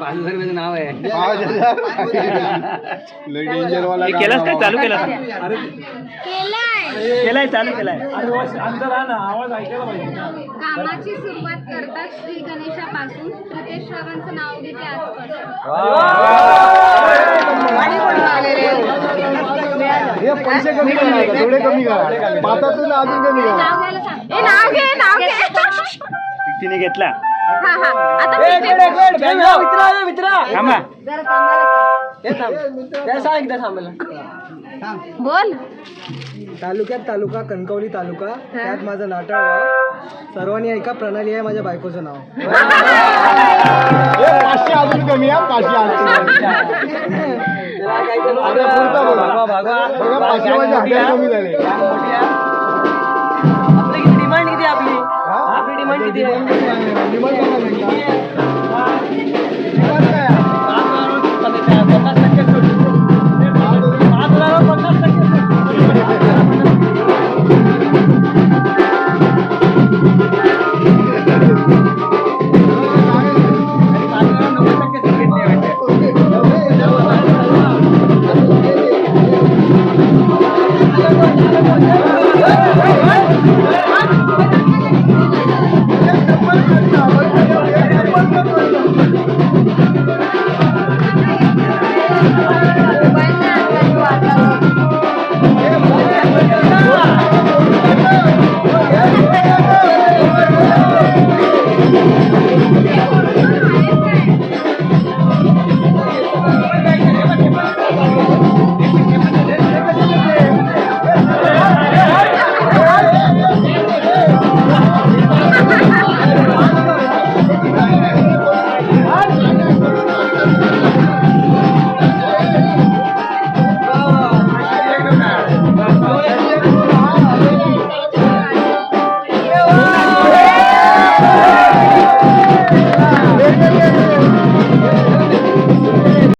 पाच हजार रुपयाचं नाव आहे. पाच हजार लय डेंजर वाला हे काम केलंस काय चालू केलं केलाय केलाय चालू केलाय. कामाची सुरुवात करतात श्री गणेशापासून. नाव घेते हे पैसे कमी करा थोडे कमी करा. पातातून अजून कमी करा. नाव घ्यायला सांग. ए नाव घे नाव घे. तिने घेतला. हा हा. आता थांबा बोल. तालुक्यात तालुका कणकवली तालुका. त्यात माझं नाटळ गाव सर्वांनी ऐका प्रणाली आहे माझ्या बायकोचं नाव. हे पाचशे अजून कमी आहे पाचशे अजून झाले. डिमांड किती आपली. हा? आपली डिमांड किती आहे Thank you.